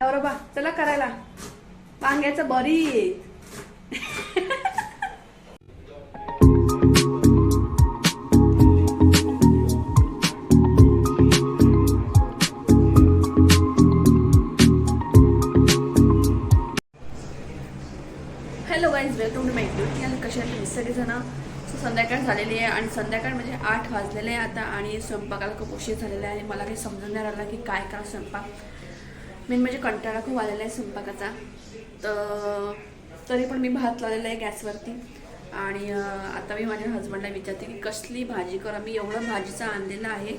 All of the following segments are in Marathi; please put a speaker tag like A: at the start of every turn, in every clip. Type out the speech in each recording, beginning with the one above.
A: बरं बा चला करायला. वांग्याचं बरी. Hello guys welcome to my YouTube कशा तुम्ही? सगळेजण सो संध्याकाळ झालेली आहे आणि संध्याकाळ म्हणजे आठ वाजलेले आहे आता आणि स्वयंपाकाला खूप उशीर झालेला आहे. मला काही समजून नाही राहिला की काय करा स्वयंपाक. मेन म्हणजे कंटाळा खूप आलेला आहे स्वयंपाकाचा. तर तरी पण मी भात लावलेला आहे गॅसवरती. आणि आता मी माझ्या हजबंडला विचारते की कसली भाजी करा? मी एवढं भाजीचं आणलेलं आहे.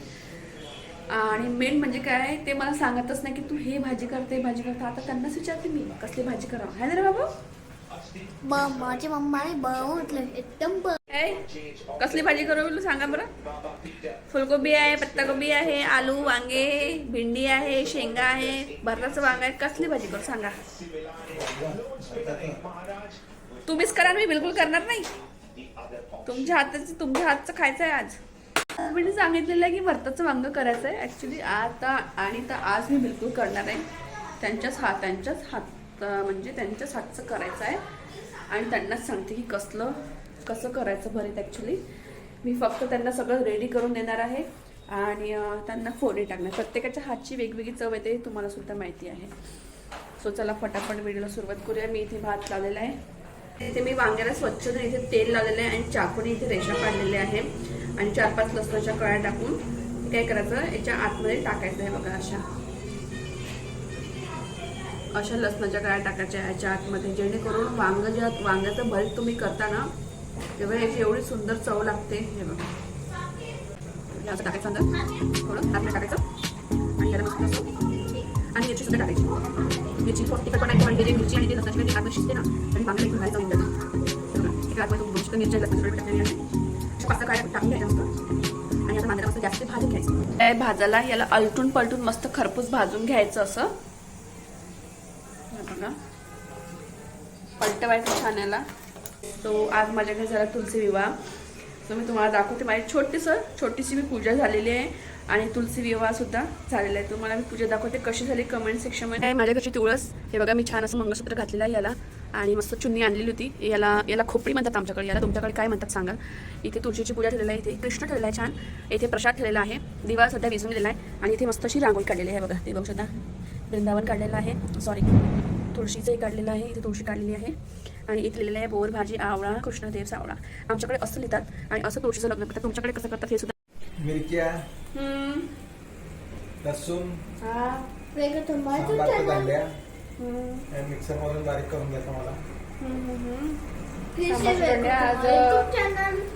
A: आणि मेन म्हणजे काय ते मला सांगतच नाही की तू हे भाजी करते भाजी करते आता त्यांनाच विचारते मी कसली भाजी करावं? आहे ना रे बाबू?
B: ब माझी मम्माने बनवलं एकदम ब
A: ए, कसली भाजी करू सांगा बरं. फुलकोबी आहे पत्ताकोबी आहे आलू वांगे भेंडी आहे शेंगा आहे भरताचं वांग आहे. कसली भाजी करू? सांगा. तुम्हीच करा मी बिलकुल करणार नाही. तुमच्या हाताचं तुमच्या हातचं खायचं आहे आज. मी सांगितलेलं आहे की भरताचं वांग करायचं आहे. ॲक्च्युली आता आणि तर आज मी बिलकुल करणार आहे त्यांच्याच हात त्यांच्याच हात म्हणजे त्यांच्याच हातचं करायचं आहे. आणि त्यांनाच सांगते की कसलं कसं करायचं भरीत ॲक्च्युली मी फक्त त्यांना सगळं रेडी करून देणार आहे आणि त्यांना फोडी टाकणार. प्रत्येकाच्या हातची वेगवेगळी चव येते तुम्हाला सुद्धा माहिती आहे. सो चला फटाफट व्हिडिओला सुरुवात करूया. मी इथे भात लावलेला आहे. इथे मी वांग्याला स्वच्छ धुवून इथे तेल लावलेलं आहे आणि चाकूने इथे रेषा काढलेले आहे. आणि चार पाच लसणाच्या कळ्या टाकून काय करायचं? याच्या आतमध्ये टाकायचं आहे बघा अशा. अशा लसणाच्या कळ्या टाकायच्या याच्या आतमध्ये. जेणेकरून वांग ज्या वांग्याचं भरीत तुम्ही करता ना तेव्हा याची एवढी सुंदर चव लागते. हे बघा. असं टाकायचं अंदर. थोडं आतमध्ये टाकायचं. आणि त्याला मस्त असं आणि याची सुद्धा टाकायची. याची थोडी पण आहे म्हणजे मिरची आणि ते लसणाची मिरची आतमध्ये शिजते ना आणि बांगडा एकदम भारी जाऊन एक इकडे आतमध्ये दोनशे मिरची लसणाची टाकलेली आहे पाच सहा काळ्या टाकून घ्यायचं मस्त. आणि आता वांग्याला मस्त जास्त भाजून घ्यायचं. भाजाला याला अलटून पलटून मस्त खरपूस भाजून घ्यायचं असं. बघा. पलटवायचं छान याला तो आज माझ्याकडे झाला तुलसी विवाह. सो मी तुम्हाला दाखवते माझी छोटीसं छोटीशी मी पूजा झालेली आहे आणि तुलसी विवाहसुद्धा झालेला आहे. तुम्हाला मी पूजा दाखवते कशी झाली कमेंट सेक्शनमध्ये माझ्या घरची तुळस. हे बघा मी छान असं मंगळसूत्र घातलेलं आहे याला आणि मस्त चुन्नी आणलेली होती. याला याला खोपडी म्हणतात आमच्याकडे याला तुमच्याकडे काय म्हणतात सांगा. इथे तुळशीची पूजा ठेवलेली आहे इथे कृष्ण ठेवलेला आहे छान. इथे प्रसाद ठेवलेला आहे दिवा सध्या विजून दिलेला आहे आणि इथे मस्त अशी रांगोळी काढलेली आहे बघा ते बघू शकता. वृंदावन काढलेलं आहे सॉरी तुळशीचंही काढलेलं आहे इथे तुळशी काढलेली आहे. आणि इथे लिहिलेलं आहे बोर भाजी आवळा कृष्णदेव सावळा. आमच्याकडे असं लिहितात आणि असं तुळशीचं लग्न करतात. तुमच्याकडे कसं करतात हे सुद्धा?
C: मिरच्या. लसूण
A: हा.
C: मिक्सर मधून बारीक करून घ्यायचं मला.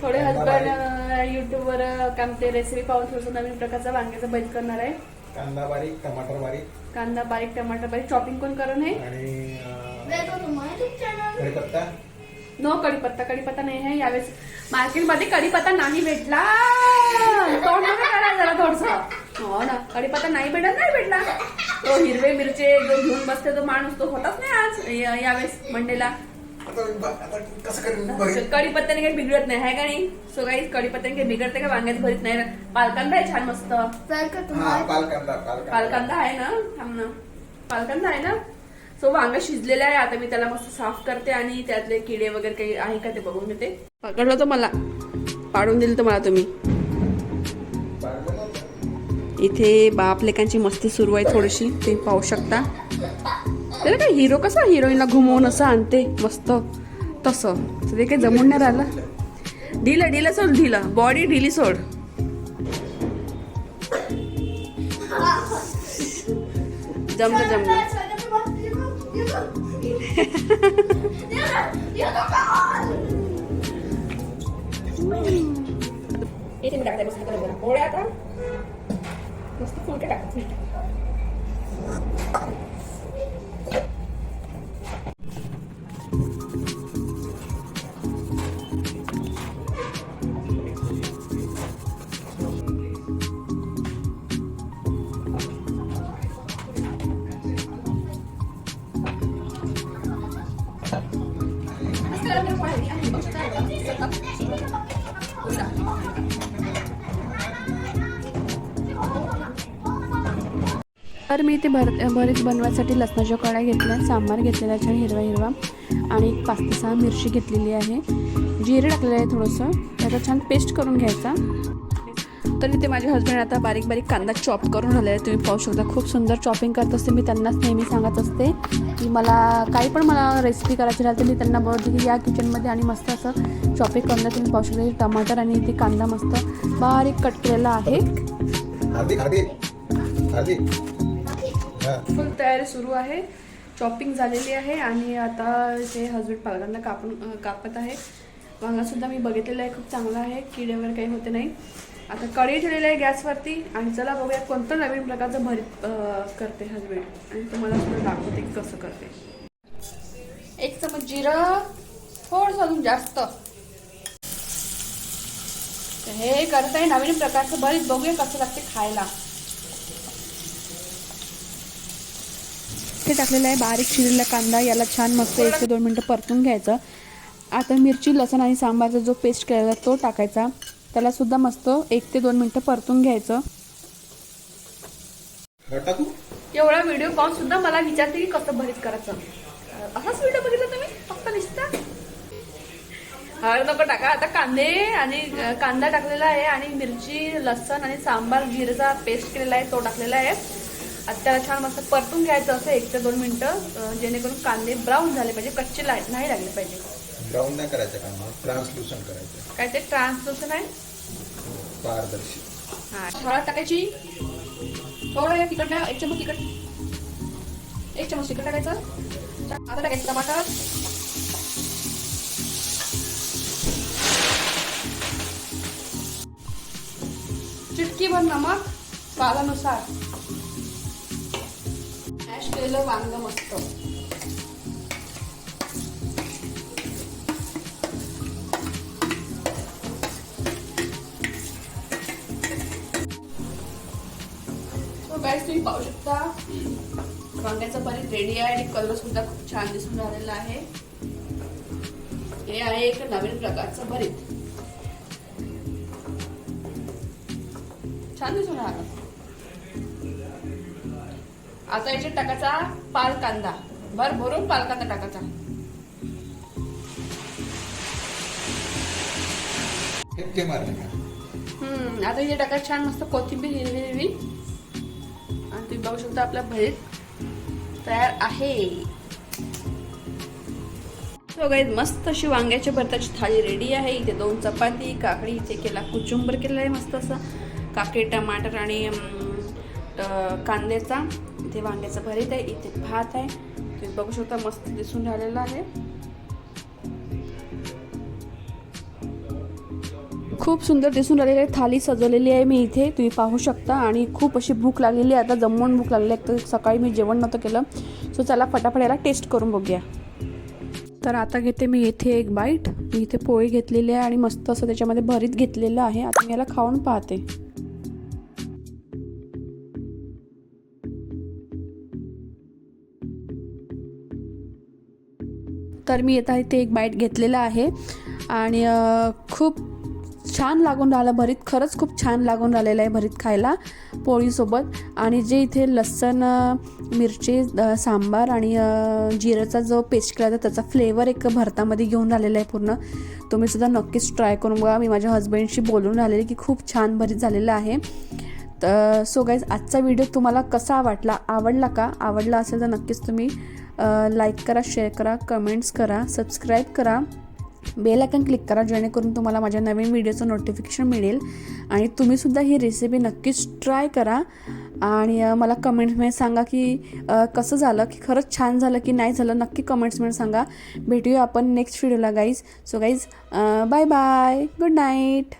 A: थोडे
C: कांदा
A: हसबंड युट्यूबवर काम ते रेसिपी पाहून थोडंसं नवीन प्रकारचा वांग्याचं भरीत करणार आहे.
C: कांदा बारीक टमाटर बारीक.
A: कांदा बारीक टमाटर बारीक. चॉपिंग कोण करून हे
C: आणि कढीपत्ता?
A: नो कढीपत्ता कढीपत्ता नाही आहे यावेळेस मार्केटमध्ये कढीपत्ता नाही भेटला. तोंड नका करा जरा थोडस. हो ना कढीपत्ता नाही भेटत नाही भेटला. तो हिरवे मिरचे जो घेऊन बसते तो माणूस तो होताच नाही आज यावेळेस मंडेला. कढीपत्त्याने काही बिघडत नाही आहे का नाही? सो काही कढीपत्त्याने काही बिघडते का? वांग्यात भरीत नाही. पालकांदा आहे छान मस्त.
B: वेगळं तुम्हाला
C: पालकांदा पालकांदा
A: पालकांदा आहे ना थांब ना. पालकांदा आहे ना? सो वांगा शिजलेला आहे आता मी त्याला मस्त साफ करते आणि त्यातले किडे वगैरे काही आहे का ते बघून घेते. पकडलं तर मला. पाडून दिलं तर मला तुम्ही. इथे बाप लेकांची मस्ती सुरू आहे थोडीशी ते पाहू शकता. त्याला काय हिरो कसा हिरोईनला घुमवून असं आणते? मस्त. तसं. तर ते काही जमून नाही राहिलं. ढिलं ढिलं सोड ढिलं बॉडी ढिली सोड. जमलं जमलं. इथे मी टाकते मस्त कलर पोळ्या आता मस्त फुलके टाकायचे तर मी ते भर भरीत बनवायसाठी लसणाच्या कळ्या घेतल्या सांबार घेतलेला छान हिरवा हिरवा आणि एक पाच ते सहा मिरची घेतलेली आहे. जिरे टाकलेलं आहे थोडंसं त्याचा छान पेस्ट करून घ्यायचा. तर इथे माझे हस्बंड आता बारीक बारीक कांदा चॉप करून आलेला आहे तुम्ही पाहू शकता खूप सुंदर चॉपिंग करत असते. मी त्यांनाच नेहमी सांगत असते की मला काही पण मला रेसिपी करायची राहते मी त्यांना बोलते की या किचनमध्ये आणि मस्त असं चॉपिंग करणं तुम्ही पाहू शकता. टमाटर आणि इथे कांदा मस्त बारीक कट केलेला आहे. फुल तयारी सुरू आहे. चॉपिंग झालेली आहे आणि आता ते हजबंड पालकांना कापून कापत आहे वांगासुद्धा मी बघितलेलं आहे खूप चांगला आहे किडे वगैरे काही होते नाही. आता कढई ठेवलेली आहे गॅसवरती आणि चला बघूया कोणतं नवीन प्रकारचं भरीत करते हजबंड. आणि तुम्हाला सुद्धा दाखवते की कसं करते. एक चमच जिरं थोडंसं अजून जास्त. हे करत आहे नवीन प्रकारचं भरीत बघूया कसं लागते खायला. ते टाकलेलं आहे. बारीक चिरलेला कांदा याला छान मस्त एक ते दोन मिनटं परतून घ्यायचं. आता मिरची लसण आणि सांबारचा जो पेस्ट केलेला तो टाकायचा. त्याला सुद्धा मस्त एक ते दोन मिनटं परतून घ्यायचं. एवढा व्हिडिओ पाहून सुद्धा मला विचारते की कसं भरीत करायचं. असाच व्हिडिओ बघितला तुम्ही? फक्त निसता? हळद नको टाका. आता कांदे आणि कांदा टाकलेला आहे आणि मिरची लसण आणि सांबार जिरेचा पेस्ट केलेला आहे तो टाकलेला आहे. आता छान मस्त परतून घ्यायचं असं एक ते दोन मिनिटं जेणेकरून कांदे ब्राऊन झाले पाहिजे कच्चे नाही लागले पाहिजे.
C: ब्राऊन नाही करायचं का ट्रान्सल्युशन करायचं.
A: काय ते ट्रान्सलूसन आहे?
C: पारदर्शी.
A: हा. हळद टाकायची. थोडं या टाक- एक चमच तिखट. एक चमच तिखट टाकायचं. आता टाकायचं टमाटर. चिटकीभर नमक स्वादानुसार मॅश केलेलं वांग मस्त. सो तुम्ही पाहू शकता. वांग्याचं परीत रेडी आहे आणि कलर सुद्धा खूप छान दिसून राहिलेला आहे. हे आहे एक नवीन प्रकारचं भरीत छान दिसून राहिलं. आता याच्यात टाकायचा पाल कांदा. भर भरून पाल कांदा टाकायचा. हम्म आता इथे टाकायचं छान मस्त कोथिंबीर हिरवी हिरवी. आणि तुम्ही बघू शकता आपला भरीत तयार आहे. सो गाईज मस्त अशी वांग्याच्या भरताची थाळी रेडी आहे. इथे दोन चपाती काकडी इथे केला कुचुंबर केलेला आहे मस्त असं. काकडी टमाटर आणि कांद्याचा. इथे वांग्याचं भरीत आहे इथे भात आहे. तुम्ही बघू शकता मस्त दिसून राहिलेला आहे. खूप सुंदर दिसून राहिलेली आहे थाली सजवलेली आहे मी इथे तुम्ही पाहू शकता. आणि खूप अशी भूक लागलेली आहे आता जमवून भूक लागलेली आहे तर सकाळी मी जेवण नव्हतं केलं. सो चला फटाफट याला टेस्ट करून बघूया. तर आता घेते मी इथे एक बाईट मी इथे पोळी घेतलेली आहे आणि मस्त असं त्याच्यामध्ये भरीत घेतलेलं आहे. आता मी याला खाऊन पाहते. तर मी येता इथे एक बाईट घेतलेलं आहे. आणि खूप छान लागून राहिलं भरीत. खरंच खूप छान लागून राहिलेलं आहे भरीत खायला पोळीसोबत. आणि जे इथे लसण मिरची सांबार आणि जिऱ्याचा जो पेस्ट केला होता त्याचा फ्लेवर एक भरतामध्ये घेऊन राहिलेला आहे पूर्ण. तुम्हीसुद्धा नक्कीच ट्राय करून बघा. मी माझ्या हस्बंडशी बोलून राहिलेली की खूप छान भरीत झालेलं आहे. तर सो गाईज आजचा व्हिडिओ तुम्हाला कसा वाटला? आवडला का? आवडला असेल तर नक्कीच तुम्ही लाईक करा शेअर करा कमेंट्स करा सबस्क्राईब करा. बेल आयकन क्लिक करा जेणेकरून तुम्हाला माझ्या नवीन व्हिडिओचं नोटिफिकेशन मिळेल. आणि तुम्हीसुद्धा ही रेसिपी नक्कीच ट्राय करा. आणि मला कमेंट्समध्ये सांगा की कसं झालं की खरंच छान झालं की नाही झालं नक्की कमेंट्समध्ये सांगा. भेटूया आपण नेक्स्ट व्हिडिओला guys so guys bye bye good night